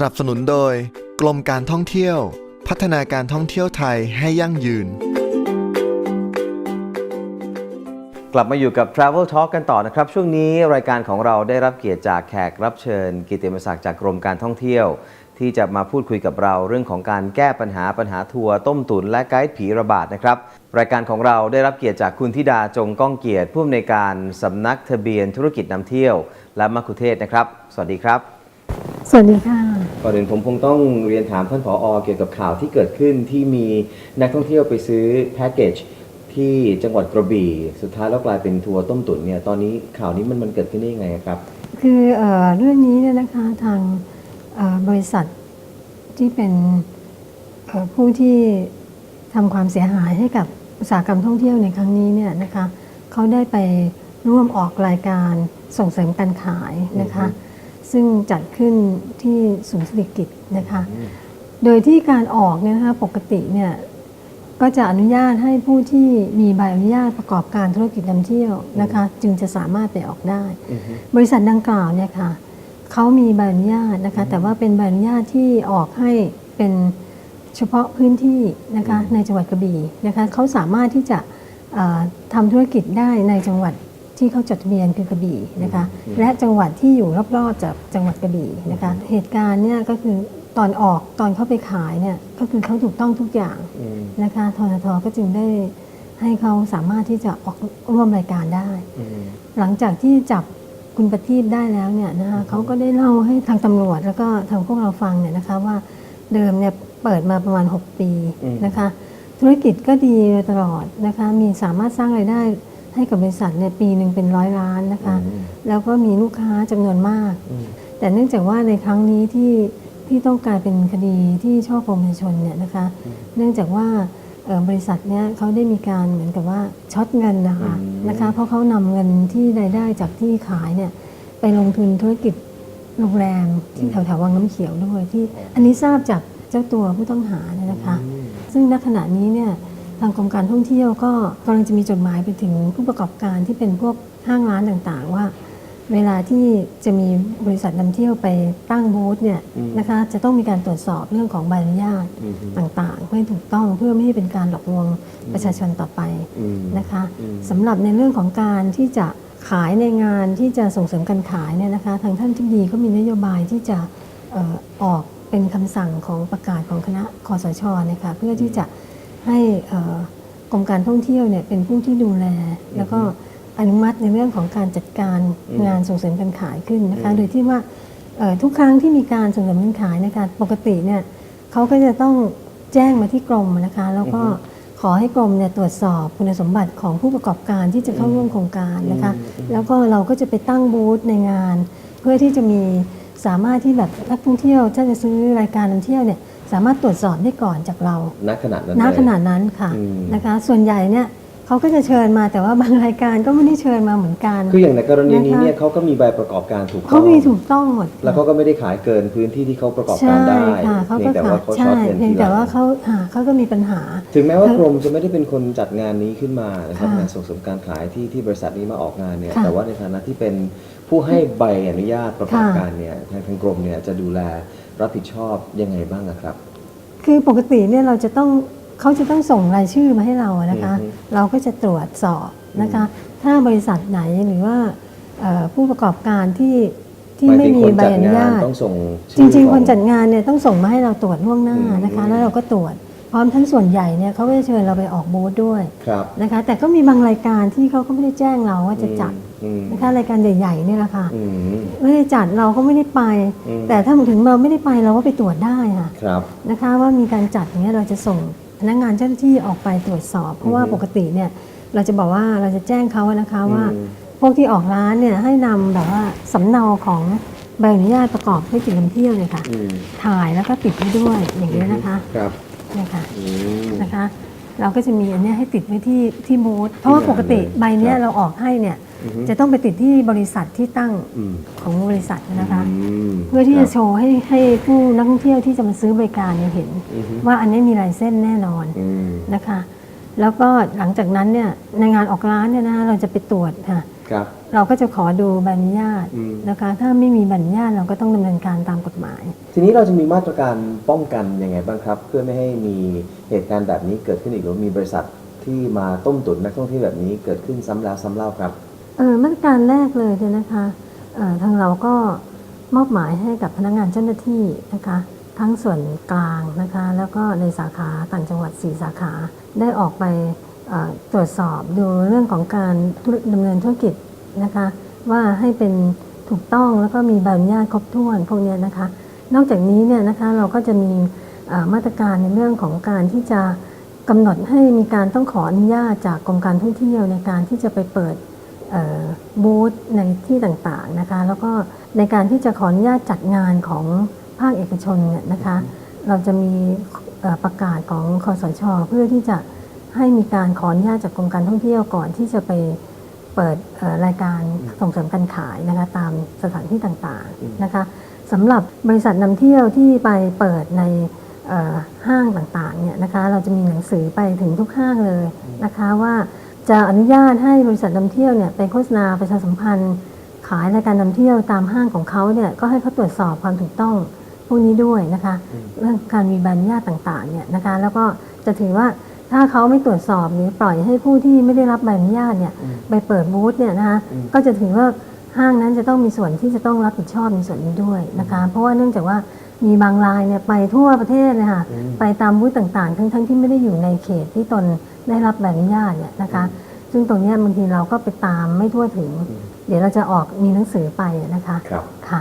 สนับสนุนโดย กรมการท่องเที่ยว พัฒนาการท่องเที่ยวไทยให้ยั่งยืน กลับมาอยู่กับ Travel Talk กันต่อนะครับ ช่วงนี้รายการของเราได้รับเกียรติจากแขกรับเชิญ กิตติมศักดิ์จากกรมการท่องเที่ยว ที่จะมาพูดคุยกับเราเรื่องของการแก้ปัญหาปัญหาทัวร์ต้มตุ๋นและไกด์ผีระบาดนะครับรายการของเราได้รับเกียรติจากคุณธิดาจงก้องเกียรติผู้อำนวยการสำนักทะเบียนธุรกิจนำเที่ยว และมัคคุเทศก์นะครับ สวัสดีครับ สวัสดีค่ะ ก่อนอื่นผมคงต้องเรียนถามท่านผออเกี่ยวกับข่าวที่เกิดขึ้นที่มีนักท่องเที่ยวไปซื้อแพ็กเกจที่จังหวัดกระบี่ สุดท้ายแล้วกลายเป็นทัวร์ต้มตุ๋นเนี่ยตอนนี้ข่าวนี้มันมันเกิดขึ้นได้ยังไงครับ คือเออเรื่องนี้เนี่ยนะคะทางเอ่อบริษัทที่เป็นเอ่อผู้ที่ทำความเสียหายให้กับอุตสาหกรรมท่องเที่ยวในครั้งนี้เนี่ยนะคะเขาได้ไปร่วมออกรายการส่งเสริมการขายนะคะ ซึ่งจัดขึ้นที่ศูนย์เศรษฐกิจนะคะ โดยที่การออกเนี่ยนะคะปกติเนี่ยก็จะอนุญาตให้ผู้ที่มีใบอนุญาตประกอบการธุรกิจนำเที่ยวนะคะจึงจะสามารถไปออกได้ บริษัทดังกล่าวเนี่ยค่ะเขามีใบอนุญาตนะคะแต่ว่าเป็นใบอนุญาตที่ออกให้เป็นเฉพาะพื้นที่นะคะในจังหวัดกระบี่นะคะเขาสามารถที่จะเอ่อทำธุรกิจได้ในจังหวัด ที่เขาจดทะเบียนคือกระบี่นะคะ และจังหวัดที่อยู่รอบๆจากจังหวัดกระบี่นะคะ เหตุการณ์เนี่ยก็คือตอนออกตอนเข้าไปขายเนี่ยก็คือเขาถูกต้องทุกอย่างอืมนะคะทททก็จึงได้ให้เขาสามารถที่จะออกร่วมรายการได้อืมหลังจากที่จับคุณประทีปได้แล้วเนี่ยนะคะเขาก็ได้เล่าให้ทางตำรวจแล้วก็ทางพวกเราฟังเนี่ยนะคะว่าเดิมเนี่ยเปิดมาประมาณ 6 ปีนะคะ ธุรกิจก็ดีมาตลอดนะคะมีสามารถสร้างรายได้ ให้กับบริษัทเนี่ยปีหนึ่งเป็นร้อยล้านนะคะ แล้วก็มีลูกค้าจำนวนมาก แต่เนื่องจากว่าในครั้งนี้ที่ที่ต้องกลายเป็นคดีที่ช่อโกงประชาชนเนี่ยนะคะ เนื่องจากว่าเอ่อบริษัทเนี่ยเขาได้มีการเหมือนกับว่าช็อตเงินนะคะนะคะเพราะเขานำเงินที่รายได้จากที่ขายเนี่ยไปลงทุนธุรกิจโรงแรมที่แถวแถวๆวังน้ำเขียวด้วยที่ อันนี้ทราบจากเจ้าตัวผู้ต้องหาเนี่ยนะคะ ซึ่งณขณะนี้เนี่ย ทางกรมการท่องเที่ยวก็กำลังจะมีจดหมายไปถึงผู้ประกอบการที่เป็นพวกห้างร้านต่างๆ ว่า เวลาที่จะมีบริษัทนำเที่ยวไปตั้งบูธเนี่ยนะคะจะต้องมีการตรวจสอบเรื่องของใบอนุญาตต่างๆเพื่อให้ถูกต้องเพื่อไม่ให้เป็นการหลอกลวงประชาชนต่อไปอืมนะคะสำหรับในเรื่องของการที่จะขายในงานที่จะส่งเสริมการขายเนี่ยนะคะ ทางท่านที่ดีก็มีนโยบายที่จะเอ่อออกเป็นคำสั่งของประกาศของคณะคอสชนะคะเพื่อที่จะ ให้เอ่อกรมการท่องเที่ยวเนี่ยเป็นผู้ที่ดูแล แล้วก็อนุมัติในเรื่องของการจัดการงานส่งเสริมการขายขึ้นนะคะโดยที่ว่าเอ่อทุกครั้งที่มีการส่งเสริมการขายนะคะปกติเนี่ยเขาก็จะต้องแจ้งมาที่กรมนะคะแล้วก็ขอให้กรมเนี่ยตรวจสอบคุณสมบัติของผู้ประกอบการที่จะเข้าร่วมโครงการนะคะแล้วก็เราก็จะไปตั้งบูธในงาน เพื่อที่จะมีสามารถที่แบบนักท่องเที่ยวถ้าจะซื้อรายการนำเที่ยวเนี่ย สามารถตรวจสอบได้ก่อนจากเราณขณะนั้นณเลยขนาดนั้นค่ะอืมนะคะ ส่วนใหญ่เนี่ยเขาก็จะเชิญมาแต่ว่าบางรายการก็ไม่ได้เชิญมาเหมือนกัน คืออย่างในกรณีนี้นะคะเนี่ยเขาก็มีใบประกอบการถูกต้องเขามีถูกต้องหมด แล้วเขาก็ไม่ได้ขายเกินพื้นที่ที่เขาประกอบใช่การได้ค่ะเขาเพียก็งแต่ขาว่าเขาช็ใช่อตเงินเพียงทีหแต่ลังว่าเขาอ่าเขาก็มีปัญหา ถึงแม้ว่ากรมจะไม่ได้เป็นคนจัดงานนี้ขึ้นมานะครับค่ะงานส่งเสริมการขายที่ที่บริษัทนี้มาออกงานเนี่ยค่ะแต่ว่าในฐานะที่เป็น ผู้ให้ใบอนุญาตประกอบค่ะการเนี่ยทางทางกรมเนี่ยจะดูแลรับผิดชอบยังไงบ้างอะครับ คือปกติเนี่ยเราจะต้องเขาจะต้องส่งรายชื่อมาให้เราอะนะคะ อือฮึเราก็จะตรวจสอบนะคะ ถ้าบริษัทไหนหรือว่าเอ่อผู้ประกอบการที่ที่หายไม่ถึงมีคนใบจัดอนุงานญาตต้องส่งจชื่อริงขๆอคนจัดงานเนี่ยต้องส่งมาให้เราตรวจล่วงหน้านะคะ อืม แล้วเราก็ตรวจ พร้อมทั้งส่วนใหญ่เนี่ยเขาก็จะเชิญเราไปออกบูธด้วยครับ นะคะ แต่ก็มีบางรายการที่เขาก็ไม่ได้แจ้งเราว่าจะจัด อืม นะคะรายการใหญ่ๆเนี่ยแหละค่ะอืมไม่ได้จัดเราก็ไม่ได้ไปอืมแต่ถ้าถึงเราไม่ได้ไปเราก็ไปตรวจได้ค่ะครับนะคะว่ามีการจัดอย่างเงี้ยเราจะส่งพนักงานเจ้าหน้าที่ออกไปตรวจสอบ เพราะว่าอือฮึปกติเนี่ยเราจะบอกว่าเราจะแจ้งเขานะคะว่าอืมพวกที่ออกร้านเนี่ยให้นำแบบว่าสำเนาของใบอนุญาตประกอบธุรกิจนำเที่ยวเนี่ยค่ะอืมถ่ายแล้วก็ติดไว้ด้วยอย่างนี้ยนะคะครับเนี่ยค่ะอืมนะคะ เราก็จะมีอันเนี้ยให้ติดไว้ที่ที่บูธเพราะว่าปกติใบเนี้ยครับเราออกให้เนี่ยอือฮึ จะต้องไปติดที่บริษัทที่ตั้งอืมของบริษัทนะคะมเพื่อที่ครัจะบโชว์ให้ให้ผู้นักท่องเที่ยวที่จะมาซื้อบริการเนี่ยเห็นอือฮึว่าอันนี้มีลายเส้นแน่นอนอืมนะคะ แล้วก็หลังจากนั้นเนี่ยในงานออกร้านเนี่ยนะคะเราจะไปตรวจค่ะครับเราก็จะขอดูใบอนุญาตอืมนะคะ ถ้าไม่มีใบอนุญาตเราก็ต้องดำเนินการตามกฎหมาย ทีนี้เราจะมีมาตรการป้องกันยังไงบ้างครับ เพื่อไม่ให้มีเหตุการณ์แบบนี้เกิดขึ้นอีกหรือมีบริษัทที่มาต้มตุ๋นนักท่องเที่ยวแบบนี้เกิดขึ้นซ้ำแล้วซ้ำเล่าครับเออ มาตรการแรกเลยเนี่ยนะคะทางเราก็มอบหมายให้กับพนักงานเจ้าหน้าที่นะคะ ทั้งส่วนกลางนะคะ แล้วก็ในสาขาต่างจังหวัด 4 สาขาได้ออกไปตรวจสอบดูเรื่องของการดำเนินธุรกิจนะคะ ว่าให้เป็นถูกต้องแล้วก็มีใบอนุญาตครบถ้วนพวกนี้นะคะ นอกจากนี้เนี่ยนะคะเราก็จะมีมาตรการในเรื่องของการที่จะกำหนดให้มีการต้องขออนุญาตจากกรมการท่องเที่ยวในการที่จะไปเปิด บูธในที่ต่างๆนะคะ แล้วก็ในการที่จะขออนุญาตจัดงานของภาคเอกชนเนี่ยนะคะ เราจะมีประกาศของคอสช เพื่อที่จะให้มีการขออนุญาตจากกรมการท่องเที่ยวก่อนที่จะไปเปิดรายการส่งเสริมการขายนะคะตามสถานที่ต่างๆนะคะสำหรับบริษัทนำเที่ยวที่ไปเปิดในห้างต่างๆเนี่ยนะคะ เราจะมีหนังสือไปถึงทุกห้างเลยนะคะว่า จะอนุญาตให้บริษัทนำเที่ยวเนี่ยไปโฆษณาประชาสัมพันธ์ ขายรายการนำเที่ยวตามห้างของเขาเนี่ยก็ให้เขาตรวจสอบความถูกต้องพวกนี้ด้วยนะคะ เรื่องการมีใบอนุญาตต่างๆเนี่ยนะคะ แล้วก็จะถือว่าถ้าเขาไม่ตรวจสอบหรือปล่อยให้ผู้ที่ไม่ได้รับใบอนุญาตเนี่ยไปเปิดบูธเนี่ยนะคะก็จะถือว่าห้างนั้นจะต้องมีส่วนที่จะต้องรับผิดชอบในส่วนนี้ด้วยนะคะ เพราะว่าเนื่องจากว่า มีบางรายเนี่ยไปทั่วประเทศนะคะไปตามบูธต่างๆ ทั้งๆที่ไม่ได้อยู่ในเขตที่ตนได้รับใบอนุญาตเนี่ยนะคะ ซึ่งตรงเนี้ยบางทีเราก็ไปตามไม่ทั่วถึง เดี๋ยวเราจะออกมีหนังสือไปนะคะครับค่ะ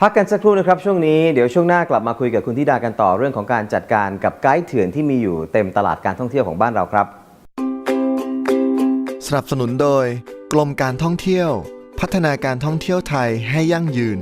พักกันสักครู่นะครับช่วงนี้เดี๋ยวช่วงหน้ากลับมาคุยกับคุณธิดากันต่อเรื่องของการจัดการกับไกด์เถื่อนที่มีอยู่เต็มตลาดการท่องเที่ยวของบ้านเราครับ สนับสนุนโดย กรมการท่องเที่ยว พัฒนาการท่องเที่ยวไทยให้ยั่งยืน